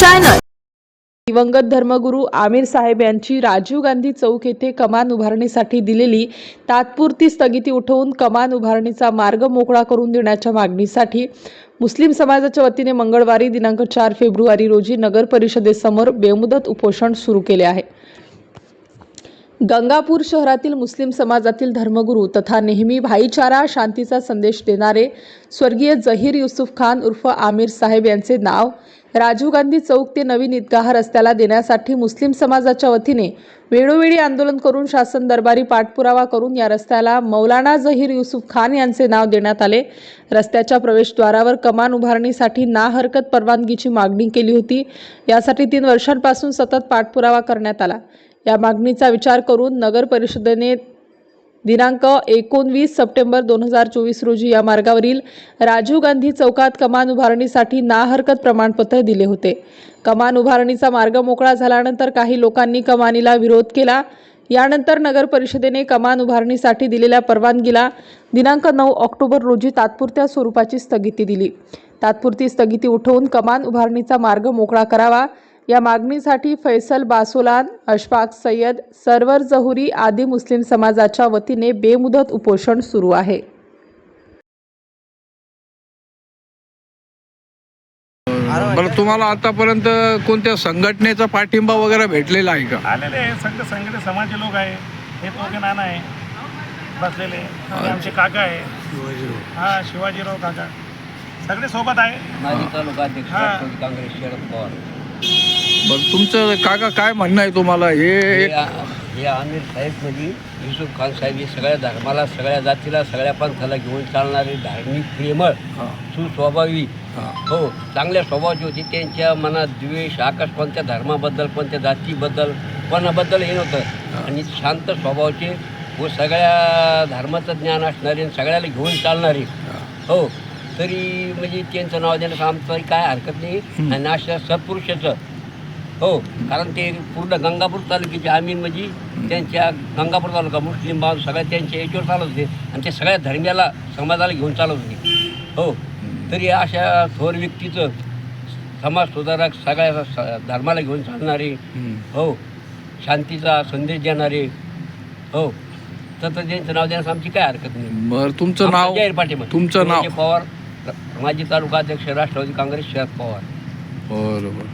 Channel दिवंगत धर्मगुरू आमिर साहेब यांची राजीव गांधी चौक येथे कमान उभारणीसाठी दिलेली तात्पुरती स्थगिती उठवून कमान उभारणीचा मार्ग मोकळा करून देण्याच्या मागणीसाठी मुस्लिम समाजाच्या वतीने मंगळवारी दिनांक चार फेब्रुवारी रोजी नगर परिषदेसमोर बेमुदत उपोषण सुरू केले आहे. गंगापूर शहरातील मुस्लिम समाजातील धर्मगुरू तथा नेहमी भाईचारा शांतीचा संदेश देणारे स्वर्गीय जहीर युसुफ खान उर्फ आमिर साहेब यांचे नाव राजीव गांधी चौक ते नवीन ईदगाह रस्त्याला देण्यासाठी मुस्लिम समाजाच्या वतीने वेळोवेळी आंदोलन करून शासन दरबारी पाठपुरावा करून या रस्त्याला मौलाना जहीर युसुफ खान यांचे नाव देण्यात आले. रस्त्याच्या प्रवेशद्वारावर कमान उभारणीसाठी ना हरकत परवानगीची मागणी केली होती. यासाठी तीन वर्षांपासून सतत पाठपुरावा करण्यात आला. या मागणीचा विचार करून नगर परिषदेने दिनांक एकोणवीस सप्टेंबर दोन हजार चोवीस रोजी या मार्गावरील राजीव गांधी चौकात कमान उभारणीसाठी ना हरकत प्रमाणपत्र दिले होते. कमान उभारणीचा मार्ग मोकळा झाल्यानंतर काही लोकांनी कमानीला विरोध केला. यानंतर नगर परिषदेने कमान उभारणीसाठी दिलेल्या परवानगीला दिनांक नऊ ऑक्टोबर रोजी तात्पुरत्या स्वरूपाची स्थगिती दिली. तात्पुरती स्थगिती उठवून कमान उभारणीचा मार्ग मोकळा करावा या मागणीसाठी फैसल बासोलान अशफाक सय्यद सरवर जहुरी आदी मुस्लिम समाजाच्या वतीने बेमुदत उपोषण सुरू आहे. बरं तुम्हाला आतापर्यंत कोणत्या संघटनेचा पाठिंबा वगैरे भेटलेला आहे का? आलेले आहे सगळे संघटित समाजचे लोक आहे. हे दोघे नाना आहे. बसलेले आणि आमचे काका आहे. हा शिवाजीराव काका. सगळे सोबत आहे. माजी तालुका अध्यक्ष हा. राष्ट्रवादी काँग्रेस शरद पवार. बरं तुमचं काका काय म्हणणं आहे तुम्हाला? हे हे एक हे आमिर साहेब म्हणजे युसुफ खान साहेब हे सगळ्या धर्माला सगळ्या जातीला सगळ्या पंथाला घेऊन चालणारे धार्मिक प्रेमळ हा, सुस्वभावी हा. चांगल्या स्वभावाची होती. त्यांच्या मनात द्वेष आकाश कोणत्या धर्माबद्दल कोणत्या जातीबद्दल कोणाबद्दल हे नव्हतं. आणि शांत स्वभावाचे व सगळ्या धर्माचं ज्ञान असणारे आणि सगळ्याला घेऊन चालणारे. हो. तरी म्हणजे त्यांचं नाव देण्यास आमचं काय हरकत नाही. आणि अशा सत्पुरुषाचं हो कारण ते पूर्ण गंगापूर तालुक्याचे आमीन म्हणजे त्यांच्या गंगापूर तालुका मुस्लिम बांधव सगळ्या त्यांच्या याच्यावर चालत होते. आणि ते सगळ्या धर्मियाला समाजाला घेऊन चालत होते. हो तरी अशा थोर व्यक्तीचं समाज सुधारक सगळ्या धर्माला घेऊन चालणारे. हो शांतीचा संदेश देणारे हो तर तर त्यांचं नाव देण्यास आमची काय हरकत नाही. बरं तुमचं नाव जाहीर पाठिंबा तुमचं नाव पवार माजी तालुका अध्यक्ष राष्ट्रवादी काँग्रेस शरद पवार. बरोबर